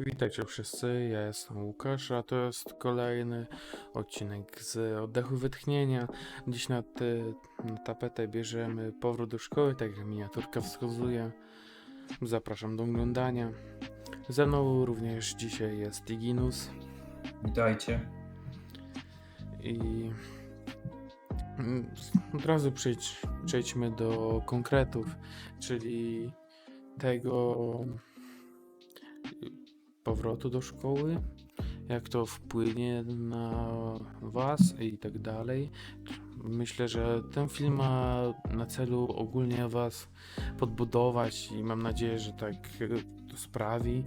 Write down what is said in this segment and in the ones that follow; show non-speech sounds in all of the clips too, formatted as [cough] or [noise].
Witajcie wszyscy, ja jestem Łukasz, a to jest kolejny odcinek z oddechu wytchnienia. Dziś na, te, na tapetę bierzemy powrót do szkoły, tak jak miniaturka wskazuje. Zapraszam do oglądania. Ze mną również dzisiaj jest Iginus Witajcie. i od razu przejdź, przejdźmy do konkretów, czyli tego powrotu do szkoły, jak to wpłynie na Was i tak dalej. Myślę, że ten film ma na celu ogólnie Was podbudować i mam nadzieję, że tak to sprawi.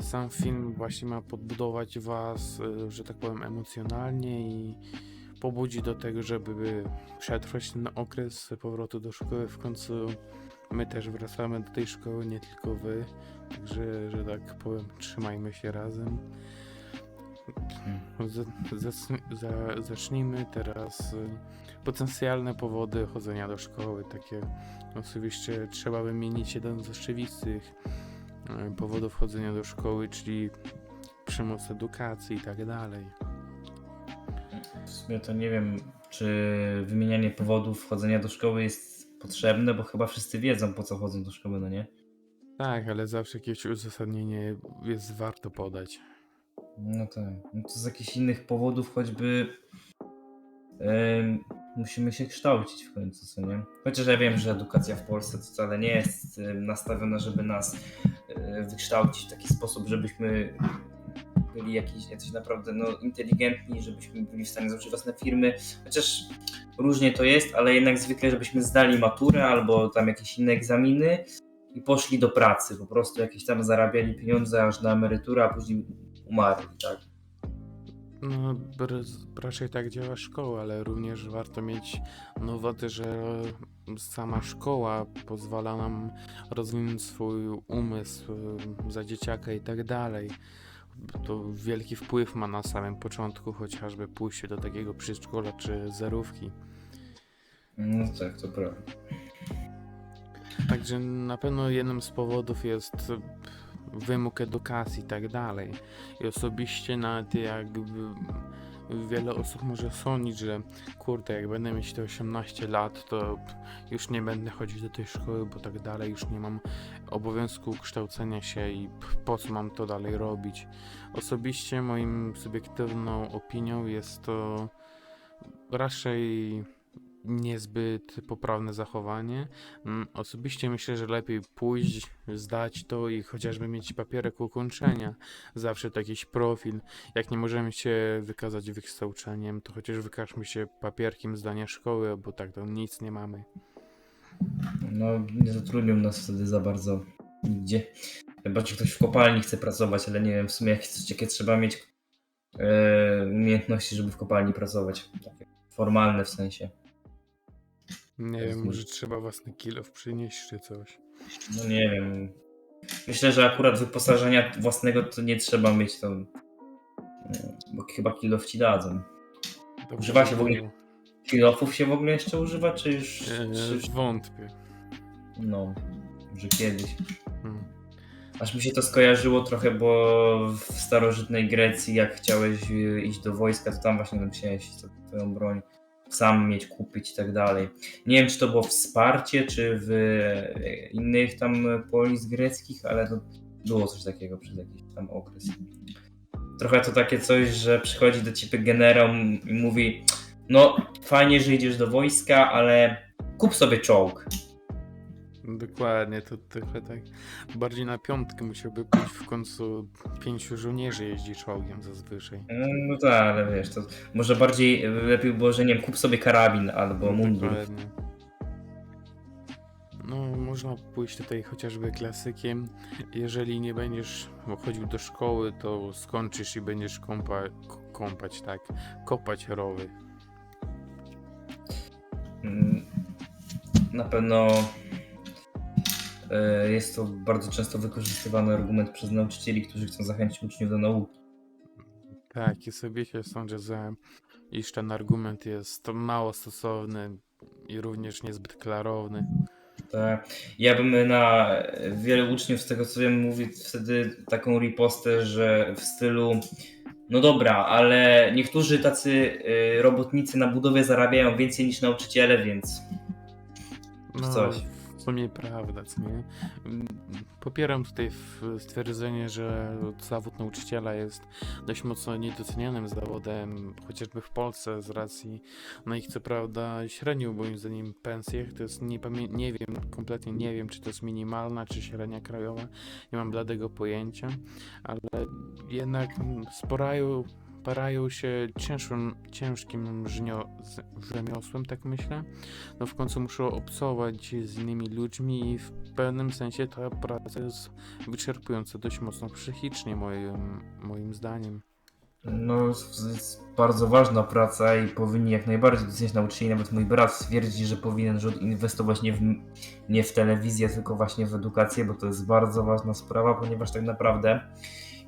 Sam film właśnie ma podbudować Was, e, że tak powiem, emocjonalnie i pobudzi do tego, żeby przetrwać ten okres powrotu do szkoły. W końcu my też wracamy do tej szkoły, nie tylko Wy. Także, że tak powiem, trzymajmy się razem. Z, zas- za, zacznijmy teraz y, potencjalne powody chodzenia do szkoły. Takie oczywiście trzeba wymienić jeden z oczywistych y, powodów chodzenia do szkoły, czyli przymus edukacji i tak dalej. W sumie to nie wiem, czy wymienianie powodów chodzenia do szkoły jest potrzebne, bo chyba wszyscy wiedzą, po co chodzą do szkoły, no nie? Tak, ale zawsze jakieś uzasadnienie jest warto podać. No tak. No to z jakichś innych powodów choćby em, musimy się kształcić w końcu, co nie? Chociaż ja wiem, że edukacja w Polsce to wcale nie jest nastawiona, żeby nas e, wykształcić w taki sposób, żebyśmy byli jakiś, jacyś naprawdę no, inteligentni, żebyśmy byli w stanie założyć własne firmy. Chociaż różnie to jest, ale jednak zwykle, żebyśmy zdali maturę albo tam jakieś inne egzaminy i poszli do pracy, po prostu jakieś tam zarabiali pieniądze aż na emeryturę, a później umarli, tak? No, raczej tak działa szkoła, ale również warto mieć uwadze, że sama szkoła pozwala nam rozwinąć swój umysł za dzieciaka i tak dalej. To wielki wpływ ma na samym początku, chociażby pójście do takiego przedszkola czy zerówki. No tak, to prawda. Także na pewno jednym z powodów jest wymóg edukacji i tak dalej. I osobiście nawet jakby wiele osób może sądzić, że kurde, jak będę mieć te 18 lat, to już nie będę chodzić do tej szkoły, bo tak dalej, już nie mam obowiązku kształcenia się i po co mam to dalej robić. Osobiście moim subiektywną opinią jest to raczej niezbyt poprawne zachowanie. Mm, Osobiście myślę, że lepiej pójść, zdać to i chociażby mieć papierek ukończenia. Zawsze to jakiś profil. Jak nie możemy się wykazać wykształceniem, to chociaż wykażmy się papierkiem zdania szkoły, bo tak to nic nie mamy. No, nie zatrudnią nas wtedy za bardzo nigdzie. Chyba, czy ktoś w kopalni chce pracować, ale nie wiem w sumie jakie, jakie trzeba mieć e, umiejętności, żeby w kopalni pracować. Takie formalne w sensie. Nie wiem, może trzeba własny kilof przynieść czy coś. No nie wiem. Myślę, że akurat wyposażenia własnego to nie trzeba mieć to. e, Bo chyba kilof ci dadzą. Dobrze Używa się w ogóle-. Kilofów się w ogóle jeszcze używa, czy już. Czy Eee, wątpię. no, że kiedyś. Hmm. Aż mi się to skojarzyło trochę, bo w starożytnej Grecji, jak chciałeś y, iść do wojska, to tam właśnie musiałeś to- twoją broń sam mieć, kupić i tak dalej. Nie wiem, czy to było wsparcie, czy w e, innych tam polis greckich, ale to było coś takiego przez jakiś tam okres. Trochę to takie coś, że przychodzi do ciebie generał i mówi no fajnie, że idziesz do wojska, ale kup sobie czołg. Dokładnie, to trochę tak. Bardziej na piątkę musiałby być w końcu pięciu żołnierzy jeździ czołgiem zazwyczaj. No tak, ale wiesz, to może bardziej e, lepiej było, że nie wiem, kup sobie karabin albo mundur. Dokładnie. No, można pójść tutaj chociażby klasykiem. Jeżeli nie będziesz chodził do szkoły, to skończysz i będziesz kąpa, kąpać, tak, kopać rowy. Mm, Na pewno e, jest to bardzo często wykorzystywany argument przez nauczycieli, którzy chcą zachęcić uczniów do nauki. Tak, i sobie się sądzę, że iż ten argument jest mało stosowny i również niezbyt klarowny. Tak. Ja bym na wiele uczniów, z tego co wiem, mówi wtedy taką ripostę, że w stylu no dobra, ale niektórzy tacy y, robotnicy na budowie zarabiają więcej niż nauczyciele, więc No, coś. Sumie prawda, co nie? Popieram tutaj stwierdzenie, że zawód nauczyciela jest dość mocno niedocenianym zawodem, chociażby w Polsce z racji na ich co prawda średnią moim zdaniem pensjach, to jest nie, nie wiem, kompletnie nie wiem czy to jest minimalna czy średnia krajowa, nie mam bladego pojęcia, ale jednak sporają parają się cięższym, ciężkim żnio- rzemiosłem, tak myślę no w końcu muszą obcować z innymi ludźmi i w pewnym sensie ta praca jest wyczerpująca dość mocno psychicznie moim, moim zdaniem. No, jest bardzo ważna praca i powinni jak najbardziej doceniać nauczycieli. Nawet mój brat twierdzi, że powinien rząd inwestować nie w, nie w telewizję, tylko właśnie w edukację, bo to jest bardzo ważna sprawa, ponieważ tak naprawdę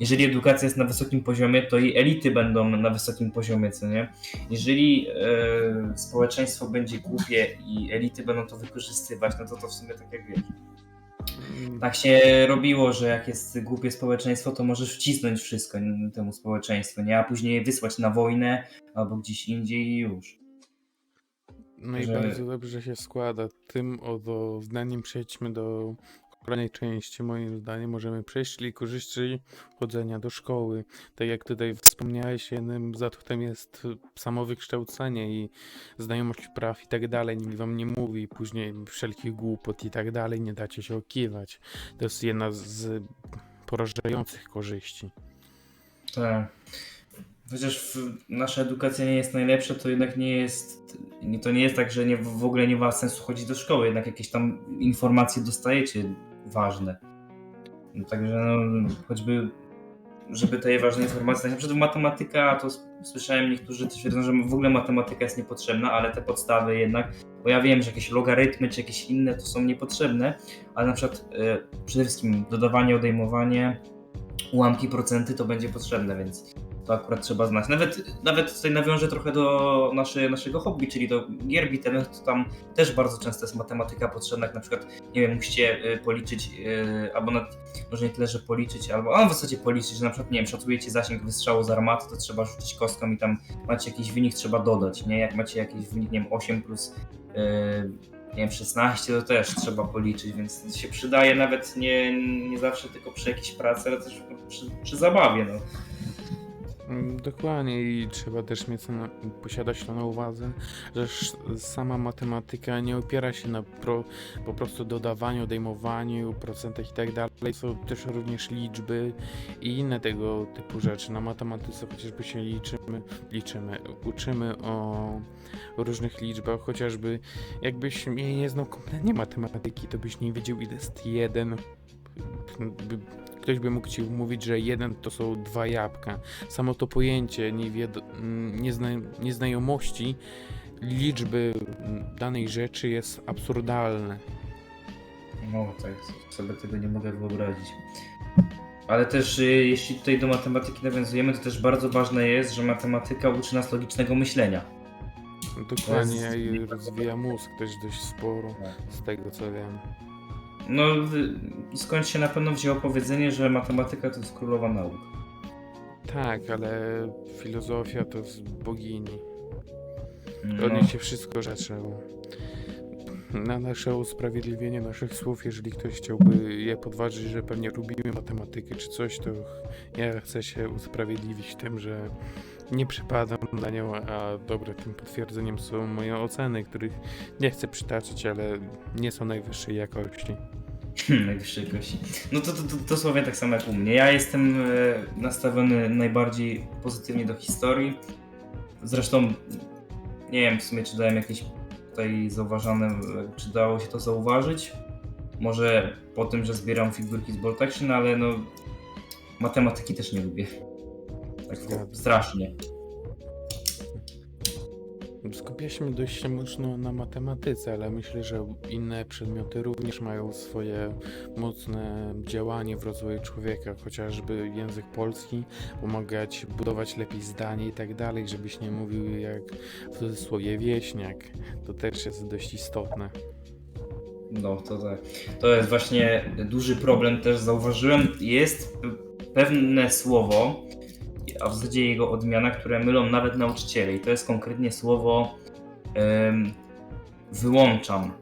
jeżeli edukacja jest na wysokim poziomie, to i elity będą na wysokim poziomie, co nie? Jeżeli e, społeczeństwo będzie głupie i elity będą to wykorzystywać, no to to w sumie tak jak wiesz. Tak się robiło, że jak jest głupie społeczeństwo, to możesz wcisnąć wszystko temu społeczeństwu, nie? A później wysłać na wojnę albo gdzieś indziej i już. No i że- bardzo dobrze się składa. Tym oto zdaniem przejdźmy do kolejnej części. Moim zdaniem możemy przejść, czyli korzyści chodzenia do szkoły. Tak jak tutaj wspomniałeś, jednym z atutów jest samowykształcenie i znajomość praw i tak dalej. Nikt wam nie mówi później wszelkich głupot i tak dalej. Nie dacie się okiwać. To jest jedna z porażających korzyści. Tak. Chociaż nasza edukacja nie jest najlepsza, to jednak nie jest. To nie jest tak, że nie, w ogóle nie ma sensu chodzić do szkoły, jednak jakieś tam informacje dostajecie ważne. No, także no, choćby, żeby te ważne informacje, na przykład matematyka, to słyszałem niektórzy twierdzą, że w ogóle matematyka jest niepotrzebna, ale te podstawy jednak, bo ja wiem, że jakieś logarytmy czy jakieś inne to są niepotrzebne, ale na przykład e, przede wszystkim dodawanie, odejmowanie, ułamki procenty to będzie potrzebne, więc to akurat trzeba znać. Nawet, nawet tutaj nawiążę trochę do nasze, naszego hobby, czyli do gier bitewych, to tam też bardzo często jest matematyka potrzebna, jak na przykład, nie wiem, musicie y, policzyć, y, albo nawet, może nie tyle, że policzyć, albo, a w zasadzie policzyć, że na przykład, nie wiem, szacujecie zasięg wystrzału z armaty, to trzeba rzucić kostką i tam macie jakiś wynik, trzeba dodać, nie? Jak macie jakiś wynik, nie wiem, 8 plus, y, nie wiem, 16, to też trzeba policzyć, więc się przydaje nawet nie, nie zawsze tylko przy jakiejś pracy, ale też przy, przy zabawie, no. Dokładnie i trzeba też mieć na, posiadać to na uwadze, że sama matematyka nie opiera się na pro, po prostu dodawaniu, odejmowaniu, procentach i tak dalej. Są też również liczby i inne tego typu rzeczy. Na matematyce chociażby się liczymy, liczymy, uczymy o różnych liczbach, chociażby jakbyś nie znał kompletnie matematyki, to byś nie wiedział ile jest jeden. Ktoś by mógł ci mówić, że jeden to są dwa jabłka samo to pojęcie niewied- m, niezna nieznajomości liczby danej rzeczy jest absurdalne. No tak, sobie tego nie mogę wyobrazić. Ale też y, jeśli tutaj do matematyki nawiązujemy, to też bardzo ważne jest, że matematyka uczy nas logicznego myślenia. Dokładnie To jest- rozwija mózg też dość sporo, z tego co wiem. No skąd się na pewno wzięło powiedzenie, że matematyka to jest królowa nauk. Tak, ale filozofia to z bogini. No, Od niej się wszystko zaczęło. Na nasze usprawiedliwienie naszych słów, jeżeli ktoś chciałby je podważyć, że pewnie lubimy matematykę czy coś, to ja chcę się usprawiedliwić tym, że nie przypadam na nią, a dobre tym potwierdzeniem są moje oceny, których nie chcę przytaczać, ale nie są najwyższej jakości. Najwyższej jakości. No to, to, to dosłownie tak samo jak u mnie. Ja jestem e, nastawiony najbardziej pozytywnie do historii. Zresztą nie wiem w sumie, czy dałem jakieś tutaj zauważane, czy dało się to zauważyć. Może po tym, że zbieram figurki z Bolt Action, ale no matematyki też nie lubię. Tak strasznie. Skupialiśmy dość mocno na matematyce, ale myślę, że inne przedmioty również mają swoje mocne działanie w rozwoju człowieka, chociażby język polski pomaga ci budować lepiej zdanie i tak dalej, żebyś nie mówił jak w cudzysłowie wieśniak. To też jest dość istotne. No to tak. To jest właśnie duży problem też zauważyłem. Jest pewne słowo, a w zasadzie jego odmiana, które mylą nawet nauczyciele. I to jest konkretnie słowo wyłączam,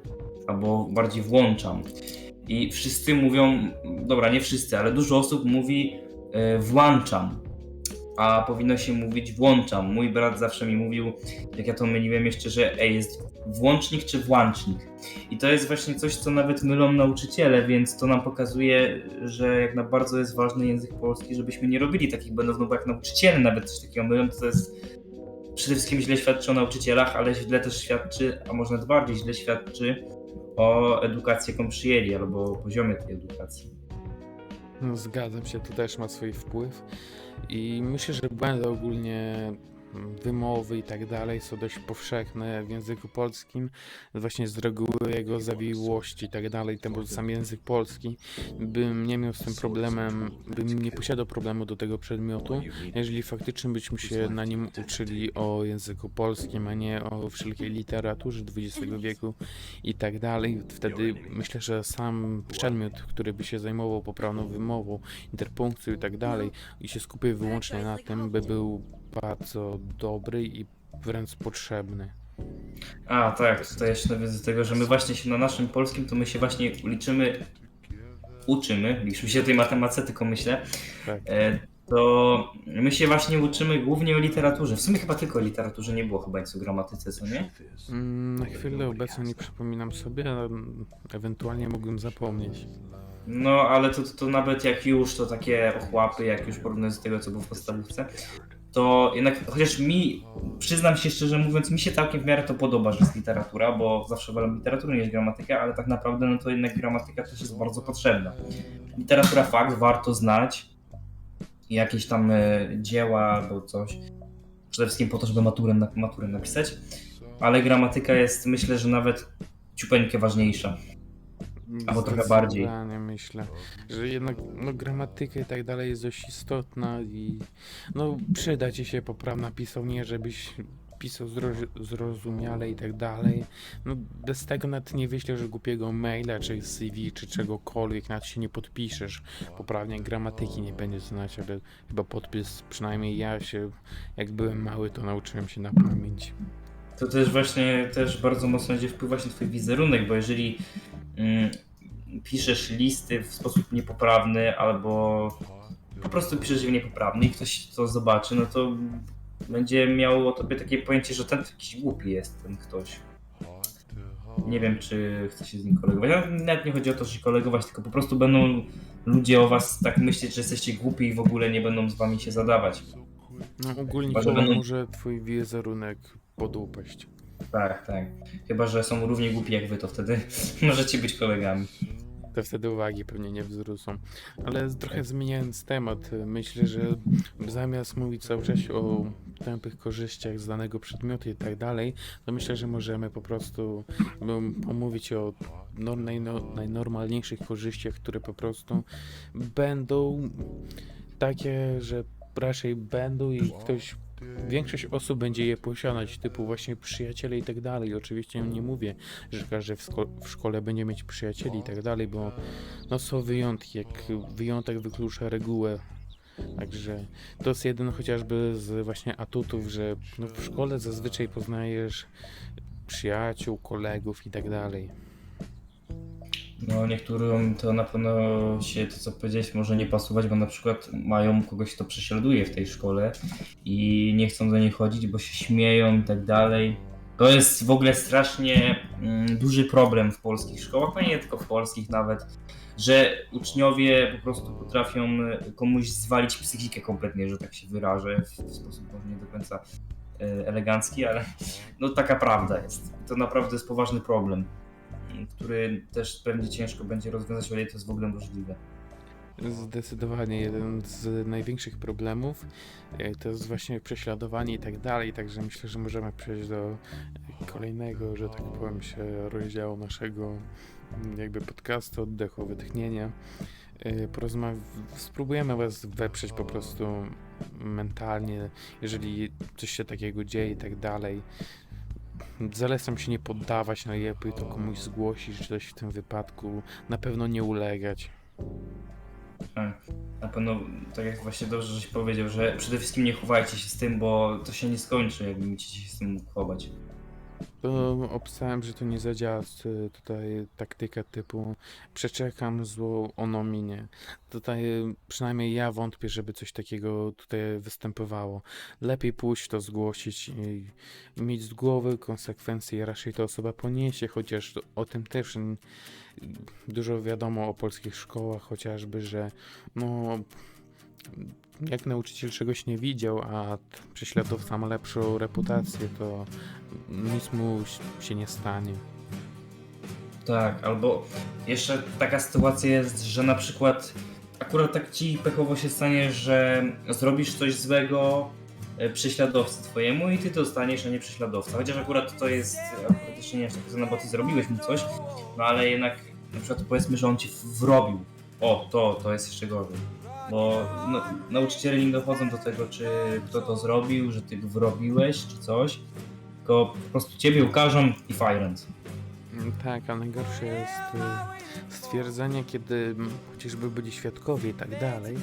albo bardziej włączam. I wszyscy mówią, dobra, nie wszyscy, ale dużo osób mówi e, włączam, a powinno się mówić włączam. Mój brat zawsze mi mówił, jak ja to myliłem jeszcze, że ej, jest włącznik czy włącznik. I to jest właśnie coś, co nawet mylą nauczyciele, więc to nam pokazuje, że jak na bardzo jest ważny język polski, żebyśmy nie robili takich błędów, no bo jak nauczyciele nawet coś takiego mylą, to to jest przede wszystkim źle świadczy o nauczycielach, ale źle też świadczy, a może nawet bardziej źle świadczy o edukacji, jaką przyjęli, albo poziomie tej edukacji. No, zgadzam się, to też ma swój wpływ. I myślę, że błędy ogólnie wymowy i tak dalej są dość powszechne w języku polskim, właśnie z reguły jego zawiłości i tak dalej, ten sam język polski bym nie miał z tym problemem, bym nie posiadał problemu do tego przedmiotu, jeżeli faktycznie byśmy się na nim uczyli o języku polskim, a nie o wszelkiej literaturze XX wieku i tak dalej, wtedy myślę, że sam przedmiot, który by się zajmował poprawną wymową, interpunkcją i tak dalej i się skupił wyłącznie na tym, by był bardzo dobry i wręcz potrzebny. A, tak, tutaj jeszcze nawiązuję do tego, że my właśnie się na naszym polskim, to my się właśnie liczymy, uczymy, liczymy się tej matematyce, tylko myślę, Tak. e, to my się właśnie uczymy głównie o literaturze. W sumie chyba tylko o literaturze, nie było chyba nic o gramatyce, co nie? Mm, Na chwilę obecną nie przypominam sobie, ale ewentualnie mógłbym zapomnieć. No, ale to, to, to nawet jak już, to takie ochłapy, jak już porównując do tego, co było w podstawówce, to jednak, chociaż mi, przyznam się szczerze mówiąc, mi się całkiem w miarę to podoba, że jest literatura, bo zawsze wolę literaturę niż gramatykę, ale tak naprawdę, no to jednak gramatyka też jest bardzo potrzebna. Literatura fakt, warto znać jakieś tam e, dzieła albo coś, przede wszystkim po to, żeby maturę, maturę napisać, ale gramatyka jest, myślę, że nawet ciupeńkę ważniejsza. Albo trochę bardziej. Zdecydowanie myślę, że jednak no, gramatyka i tak dalej jest dość istotna i no przyda ci się poprawna pisownia, żebyś pisał zroz- zrozumiale i tak dalej. No bez tego nawet nie wyślesz głupiego maila, czy CV, czy czegokolwiek, nawet się nie podpiszesz. Poprawnie gramatyki nie będziesz znać, ale chyba podpis, przynajmniej ja się, jak byłem mały, to nauczyłem się na pamięć. To też właśnie też bardzo mocno będzie wpływać na twój wizerunek, bo jeżeli piszesz listy w sposób niepoprawny albo po prostu piszesz je niepoprawny i ktoś to zobaczy, no to będzie miał o tobie takie pojęcie, że ten jakiś głupi jest ten ktoś. Nie wiem, czy chce się z nim kolegować. Nawet nie chodzi o to, że się kolegować, tylko po prostu będą ludzie o was tak myśleć, że jesteście głupi i w ogóle nie będą z wami się zadawać. No ogólnie to będą- może twój wizerunek podupaść. Tak, tak. Chyba, że są równie głupi jak wy, to wtedy [laughs] możecie być kolegami. te wtedy uwagi pewnie nie wzrósł. Ale trochę zmieniając temat, y, myślę, że zamiast mówić cały czas o tępych korzyściach z danego przedmiotu i tak dalej, to myślę, że możemy po prostu pomówić o no, najno, najnormalniejszych korzyściach, które po prostu będą takie, że raczej będą i ktoś Większość osób będzie je posiadać, typu właśnie przyjaciele i tak dalej. Oczywiście nie mówię, że każdy w, w szkole będzie mieć przyjacieli i tak dalej, bo no są wyjątki, jak wyjątek wyklucza regułę. Także to jest jeden chociażby z właśnie atutów, że no w szkole zazwyczaj poznajesz przyjaciół, kolegów i tak dalej. No, niektórym to na pewno się to, co powiedziałeś, może nie pasować, bo na przykład mają kogoś, kto prześladuje w tej szkole i nie chcą do niej chodzić, bo się śmieją i tak dalej. To jest w ogóle strasznie mm, duży problem w polskich szkołach, no nie tylko w polskich nawet, że uczniowie po prostu potrafią y, komuś zwalić psychikę kompletnie, że tak się wyrażę, w, sposób może nie do końca y, elegancki, ale no taka prawda jest. To naprawdę jest poważny problem który też pewnie ciężko będzie rozwiązać, o ile to jest w ogóle możliwe. Zdecydowanie jeden z największych problemów e, to jest właśnie prześladowanie i tak dalej, także myślę, że możemy przejść do kolejnego, że tak powiem się rozdziału naszego mm, jakby podcastu, oddechu, wytchnienia. E, spróbujemy was weprzeć po prostu mentalnie, jeżeli coś się takiego dzieje i tak dalej. Zalecam się nie poddawać, najlepiej to komuś zgłosić, czy coś w tym wypadku, na pewno nie ulegać. Tak. Na pewno, tak jak właśnie dobrze, żeś powiedział, że przede wszystkim nie chowajcie się z tym, bo to się nie skończy, jak będziecie się z tym chować. To obstałem, że to nie zadziała tutaj taktyka typu przeczekam zło, ono minie. Tutaj przynajmniej ja wątpię, żeby coś takiego tutaj występowało. Lepiej pójść to zgłosić i, mieć z głowy konsekwencje, raczej to osoba poniesie, chociaż o tym też dużo wiadomo o polskich szkołach, chociażby, że no jak nauczyciel czegoś nie widział, a prześladowca ma lepszą reputację, to nic mu się nie stanie. Tak, albo jeszcze taka sytuacja jest, że na przykład akurat tak ci pechowo się stanie, że zrobisz coś złego e, prześladowcy twojemu i ty dostaniesz, a nie prześladowca. Chociaż akurat to jest akurat jeszcze nie jest tak bo ty zrobiłeś mu coś, no ale jednak na przykład powiedzmy, że on ci wrobił. O, to, to jest jeszcze gorzej. Bo no, nauczyciele nie dochodzą do tego, czy kto to zrobił, że ty go wrobiłeś, czy coś. Tylko po prostu ciebie ukażą i fajrant. Mm, Tak, a najgorsze jest y, stwierdzenie, kiedy chociażby byli świadkowie i tak dalej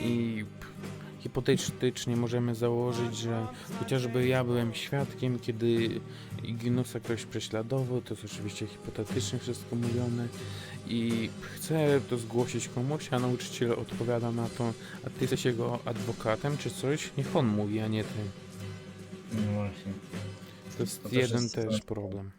i hipotetycznie możemy założyć, że chociażby ja byłem świadkiem, kiedy Ignusa ktoś prześladował, to jest oczywiście hipotetycznie wszystko mówione i chcę to zgłosić komuś, a nauczyciel odpowiada na to, a ty jesteś jego adwokatem czy coś, niech on mówi, a nie ty. No właśnie. To jest To też jeden jest- też problem.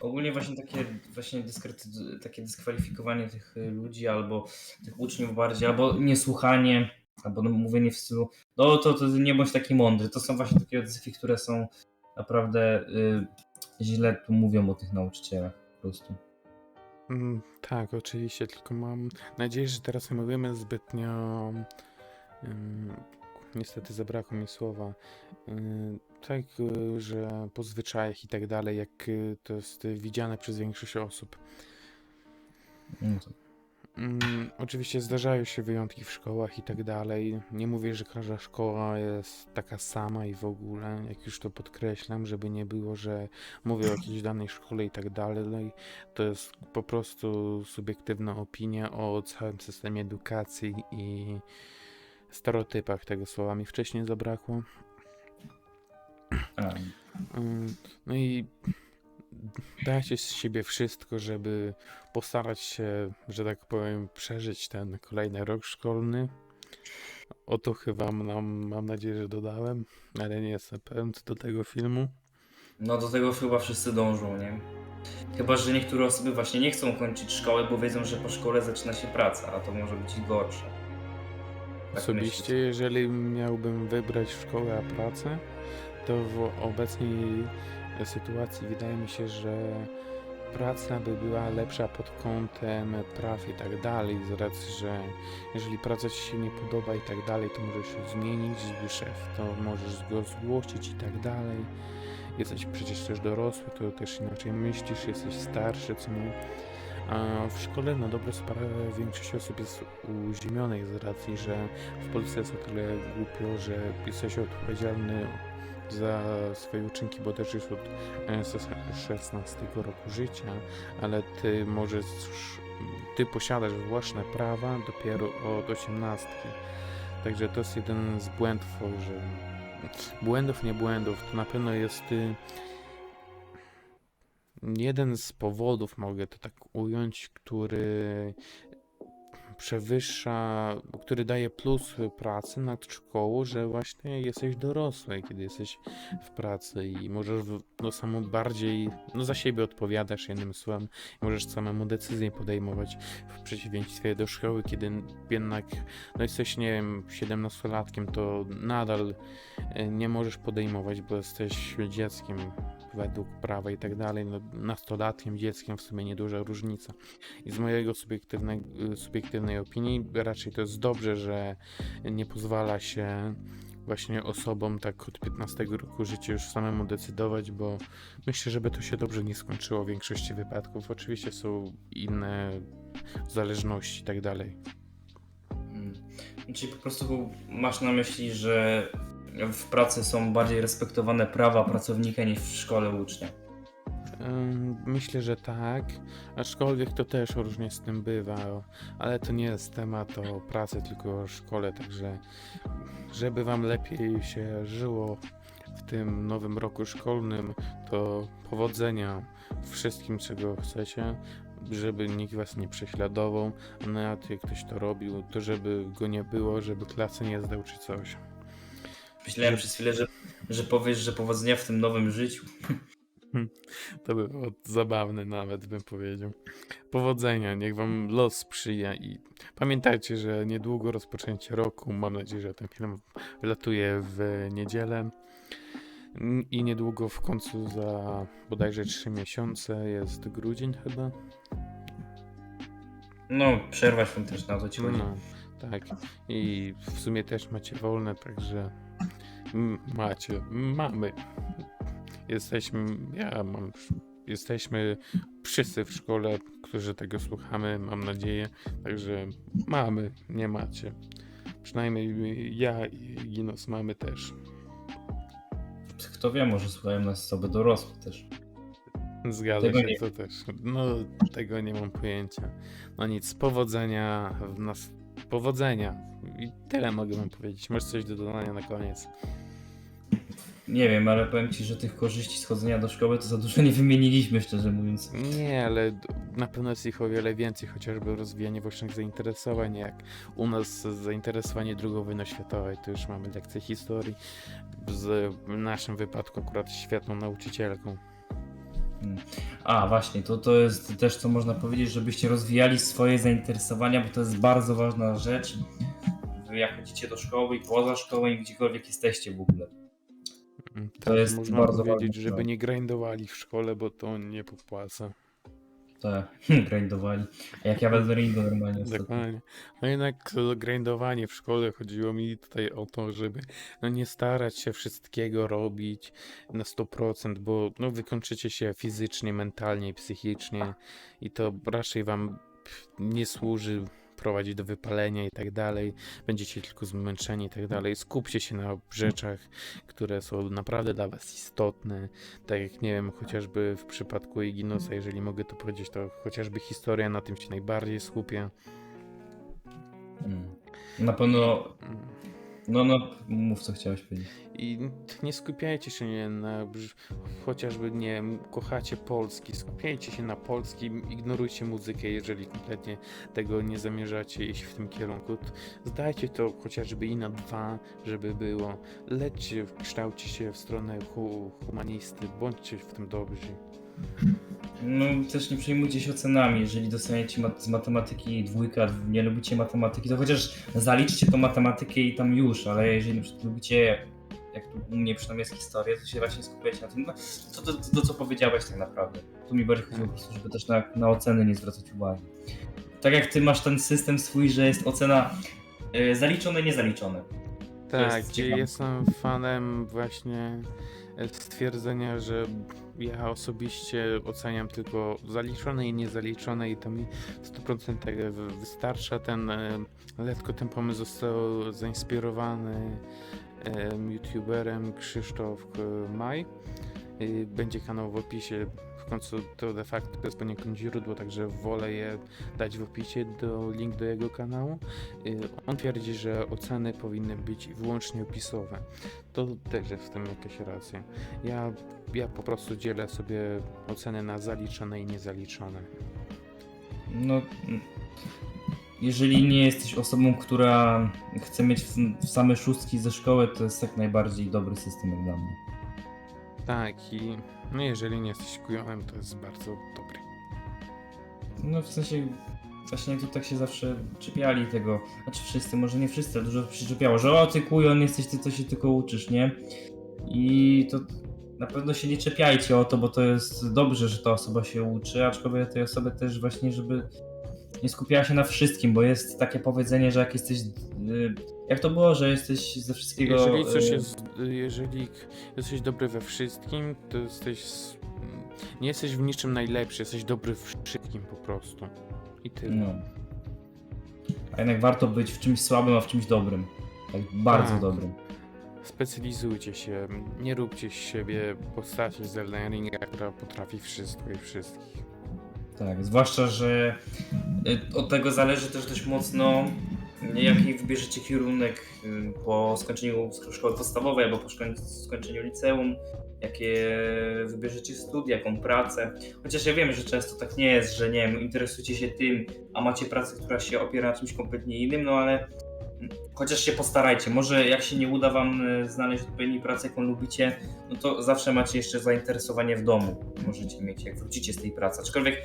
Ogólnie właśnie takie właśnie dyskre- takie dyskwalifikowanie tych y, ludzi albo tych uczniów bardziej, albo niesłuchanie, albo no, mówienie w stylu no to, to nie bądź taki mądry. To są właśnie takie odzywy, które są naprawdę y, źle tu mówią o tych nauczycielach po prostu. Mm, tak, oczywiście, tylko mam nadzieję, że teraz nie mówimy zbytnio. ym, niestety zabrakło mi słowa. Yy, tak, yy, że po zwyczajach i tak dalej, jak yy, to jest widziane przez większość osób. No to, Mm, oczywiście zdarzają się wyjątki w szkołach i tak dalej. Nie mówię, że każda szkoła jest taka sama i w ogóle, jak już to podkreślam, żeby nie było, że mówię o jakiejś danej szkole i tak dalej. To jest po prostu subiektywna opinia o całym systemie edukacji i stereotypach tego słowa mi wcześniej zabrakło. Ym, No i dajcie z siebie wszystko, żeby postarać się, że tak powiem, przeżyć ten kolejny rok szkolny. O to chyba nam, mam nadzieję, że dodałem, ale nie jestem pewien co do tego filmu. no do tego chyba wszyscy dążą, nie? Chyba, że niektóre osoby właśnie nie chcą kończyć szkoły, bo wiedzą, że po szkole zaczyna się praca, a to może być i gorsze. Tak Osobiście, myślę. jeżeli miałbym wybrać szkołę a pracę, to w obecnej sytuacji wydaje mi się, że praca by była lepsza pod kątem praw i tak dalej, z racji, że jeżeli praca ci się nie podoba i tak dalej, to możesz się zmienić, zły szef, to możesz go zgłosić i tak dalej. Jesteś przecież też dorosły, to też inaczej myślisz, jesteś starszy, co nie? A w szkole na dobrą sprawę większość osób jest uziemionych z racji, że w Polsce jest o tyle głupio, że jesteś odpowiedzialny za swoje uczynki, bo też jest od e, ses- 16 roku życia, ale ty możesz, ty posiadasz własne prawa dopiero od 18. Także to jest jeden z błędów, że błędów, nie błędów, to na pewno jest y, jeden z powodów, mogę to tak ująć, który przewyższa, który daje plus pracy nad szkołą, że właśnie jesteś dorosły, kiedy jesteś w pracy i możesz no samo bardziej, no za siebie odpowiadasz jednym słowem, możesz samemu decyzje podejmować w przeciwieństwie do szkoły, kiedy jednak no jesteś, nie wiem, 17-latkiem, to nadal e, nie możesz podejmować, bo jesteś dzieckiem według prawa i tak dalej, no, nastolatkiem, dzieckiem w sumie nieduża różnica. I z mojego subiektywnej, subiektywnej opinii raczej to jest dobrze, że nie pozwala się właśnie osobom tak od 15 roku życia już samemu decydować, bo myślę, żeby to się dobrze nie skończyło w większości wypadków. Oczywiście są inne zależności i tak dalej. Mm. Czyli po prostu masz na myśli, że w pracy są bardziej respektowane prawa pracownika niż w szkole ucznia. Myślę, że tak, aczkolwiek to też różnie z tym bywa, ale to nie jest temat o pracy, tylko o szkole, także żeby wam lepiej się żyło w tym nowym roku szkolnym, to powodzenia wszystkim, czego chcecie, żeby nikt was nie prześladował, a nawet jak ktoś to robił, to żeby go nie było, żeby klasy nie zdał czy coś. Myślałem przez chwilę, że, że powiesz, że powodzenia w tym nowym życiu. [laughs] To by było zabawne nawet, bym powiedział. Powodzenia, niech wam los sprzyja i pamiętajcie, że niedługo rozpoczęcie roku. Mam nadzieję, że ten film wylatuje w niedzielę. I niedługo w końcu za bodajże 3 miesiące jest grudzień chyba. No, przerwa świąteczna, o to ci chodzi. No, tak. I w sumie też macie wolne, także macie, mamy. Jesteśmy, ja mam, jesteśmy wszyscy w szkole, którzy tego słuchamy, mam nadzieję. Także mamy, nie macie. Przynajmniej ja i Ginos mamy też. Kto wie, może słuchają nas osoby dorosłe też. Zgadza Tego się, nie to też. No, tego nie mam pojęcia. No nic, powodzenia w nas. Powodzenia. I tyle mogę wam powiedzieć. Masz coś do dodania na koniec. Nie wiem, ale powiem ci, że tych korzyści schodzenia do szkoły to za dużo nie wymieniliśmy, szczerze mówiąc. Nie, ale na pewno jest ich o wiele więcej, chociażby rozwijanie własnych zainteresowań, jak u nas zainteresowanie II wojną światowej, to już mamy lekcję historii, z, w naszym wypadku akurat świetną nauczycielką. A, właśnie, to, to jest też co można powiedzieć, żebyście rozwijali swoje zainteresowania, bo to jest bardzo ważna rzecz. Jak chodzicie do szkoły i poza szkołą i gdziekolwiek jesteście w ogóle. Mm, To jest można bardzo powiedzieć, ważny żeby temat. nie grindowali w szkole, bo to nie popłaca. Tak, [laughs] grindowali. A jak ja będę ringu normalnie. Dokładnie. No jednak to grindowanie w szkole chodziło mi tutaj o to, żeby no nie starać się wszystkiego robić na 100%, bo no wykończycie się fizycznie, mentalnie i psychicznie i to raczej wam nie służy prowadzi do wypalenia i tak dalej, będziecie tylko zmęczeni i tak dalej. Skupcie się na rzeczach, które są naprawdę dla was istotne, tak jak nie wiem, chociażby w przypadku Iginosa, jeżeli mogę to powiedzieć, to chociażby historia, na tym się najbardziej skupię. Mm. Na pewno, Mm. No no, mów co chciałeś powiedzieć. I nie skupiajcie się na chociażby nie kochacie polski, skupiajcie się na polskim, ignorujcie muzykę, jeżeli kompletnie tego nie zamierzacie iść w tym kierunku. Zdajcie to chociażby i na dwa, żeby było. Lećcie, kształćcie się w stronę hu humanisty, bądźcie w tym dobrzy. No też nie przejmujcie się ocenami, jeżeli dostaniecie mat- z matematyki dwójka, nie lubicie matematyki, to chociaż zaliczcie tą matematykę i tam już, ale jeżeli lubicie, jak tu u mnie przynajmniej jest historia, to się właśnie skupiać na tym, no, to, to, to, to co powiedziałeś tak naprawdę. Tu mi bardziej chodziło po prostu, żeby też na, na oceny nie zwracać uwagi. Tak jak ty masz ten system swój, że jest ocena y, zaliczone, niezaliczone. Tak, jest gdzie jestem fanem właśnie stwierdzenia, że ja osobiście oceniam tylko zaliczone i niezaliczone i to mi w 100% wy- wystarcza. Ten, e, letko ten pomysł został zainspirowany em, youtuberem Krzysztof e, Maj. Y, Będzie kanał w opisie. W końcu to de facto jest poniekąd źródło, także wolę je dać w opisie do link do jego kanału. Y, On twierdzi, że oceny powinny być wyłącznie opisowe. To też jest w tym jakaś racja. Ja, ja po prostu dzielę sobie oceny na zaliczone i niezaliczone. No, jeżeli nie jesteś osobą, która chce mieć same szóstki ze szkoły, to jest jak najbardziej dobry system jak dla mnie. Tak, i no jeżeli nie jesteś kujonem, to jest bardzo dobry. No w sensie, właśnie tu tak się zawsze czepiali tego, znaczy wszyscy, może nie wszyscy, ale dużo się czepiało, że o ty kujon, jesteś ty, co się tylko uczysz, nie? I to na pewno się nie czepiajcie o to, bo to jest dobrze, że ta osoba się uczy, aczkolwiek tej osoby też właśnie, żeby nie skupiała się na wszystkim, bo jest takie powiedzenie, że jak jesteś, y, jak to było, że jesteś ze wszystkiego... Jeżeli coś y, jest, jeżeli jesteś dobry we wszystkim, to jesteś. Nie jesteś w niczym najlepszy, jesteś dobry w wszystkim po prostu. I tyle. No. A jednak warto być w czymś słabym, a w czymś dobrym. Tak bardzo Tak. dobrym. specjalizujcie się, nie róbcie z siebie postaci z Elden Ringa, która potrafi wszystko i wszystkich. Tak, zwłaszcza, że y, od tego zależy też dość mocno, jaki wybierzecie kierunek y, po skończeniu szkoły podstawowej albo po skończeniu liceum, jakie wybierzecie studia, jaką pracę. Chociaż ja wiem, że często tak nie jest, że nie wiem, interesujecie się tym, a macie pracę, która się opiera na czymś kompletnie innym, no ale mm, chociaż się postarajcie. Może jak się nie uda wam y, znaleźć odpowiedniej pracy, jaką lubicie, no to zawsze macie jeszcze zainteresowanie w domu. Możecie mieć, jak wrócicie z tej pracy. Aczkolwiek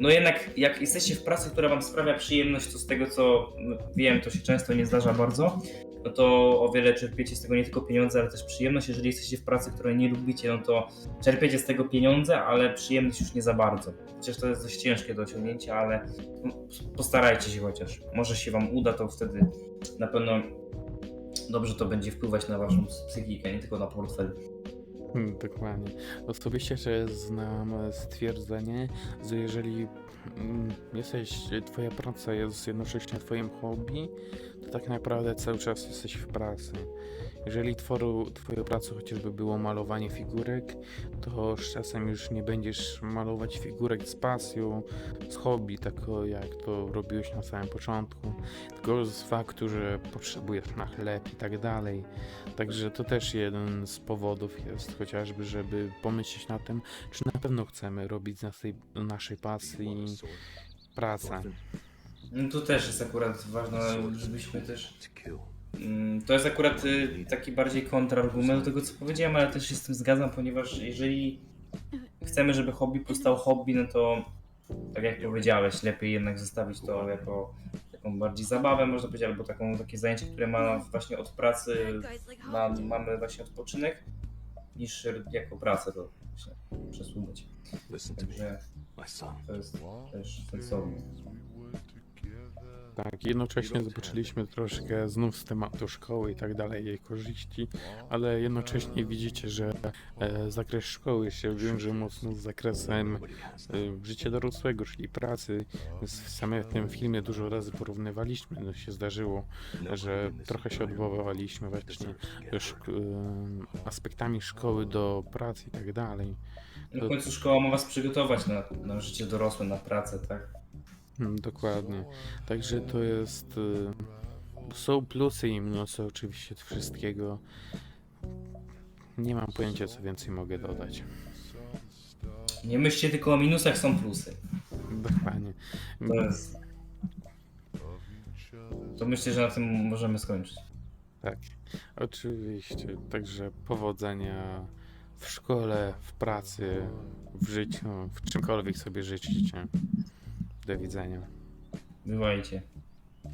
no jednak jak jesteście w pracy, która wam sprawia przyjemność, to z tego co no, wiem, to się często nie zdarza bardzo, no to o wiele czerpiecie z tego nie tylko pieniądze, ale też przyjemność. Jeżeli jesteście w pracy, której nie lubicie, no to czerpiecie z tego pieniądze, ale przyjemność już nie za bardzo. Chociaż to jest dość ciężkie do osiągnięcia, ale postarajcie się chociaż. Może się wam uda, to wtedy na pewno dobrze to będzie wpływać na waszą psychikę, nie tylko na portfel. Hmm, Dokładnie. Osobiście też znam stwierdzenie, że jeżeli mm, jesteś, twoja praca jest jednocześnie twoim hobby, to tak naprawdę cały czas jesteś w pracy. Jeżeli tworu, twoją pracą chociażby było malowanie figurek, to z czasem już nie będziesz malować figurek z pasją, z hobby, tak jak to robiłeś na samym początku, tylko z faktu, że potrzebujesz na chleb i tak dalej. Także to też jeden z powodów jest chociażby, żeby pomyśleć na tym, czy na pewno chcemy robić z naszej, naszej pasji pracę. No to też jest akurat ważne, żebyśmy też To jest akurat y, taki bardziej kontrargument do tego, co powiedziałem, ale też się z tym zgadzam, ponieważ jeżeli chcemy, żeby hobby powstało hobby, no to tak jak powiedziałeś, lepiej jednak zostawić to jako taką bardziej zabawę, można powiedzieć, albo taką, takie zajęcie, które ma właśnie od pracy, ma, mamy właśnie odpoczynek, niż jako pracę to właśnie przesunąć. Także to jest też sensowne. Tak, jednocześnie zobaczyliśmy troszkę znów z tematu szkoły i tak dalej, jej korzyści, ale jednocześnie widzicie, że e, zakres szkoły się wiąże mocno z zakresem e, życia dorosłego, czyli pracy. Z- W tym filmie dużo razy porównywaliśmy, no się zdarzyło, że trochę się odwoływaliśmy właśnie szk- e, aspektami szkoły do pracy i tak dalej. No w końcu szkoła ma was przygotować na, na życie dorosłe, na pracę, tak? Mm, Dokładnie. Także to jest. y, Są plusy i minusy oczywiście wszystkiego. Nie mam pojęcia, co więcej mogę dodać. Nie myślcie tylko o minusach, są plusy. Dokładnie. To jest... To myślę, że na tym możemy skończyć. Tak, oczywiście. Także powodzenia w szkole, w pracy, w życiu, w czymkolwiek sobie życzycie. Do widzenia. Bywajcie.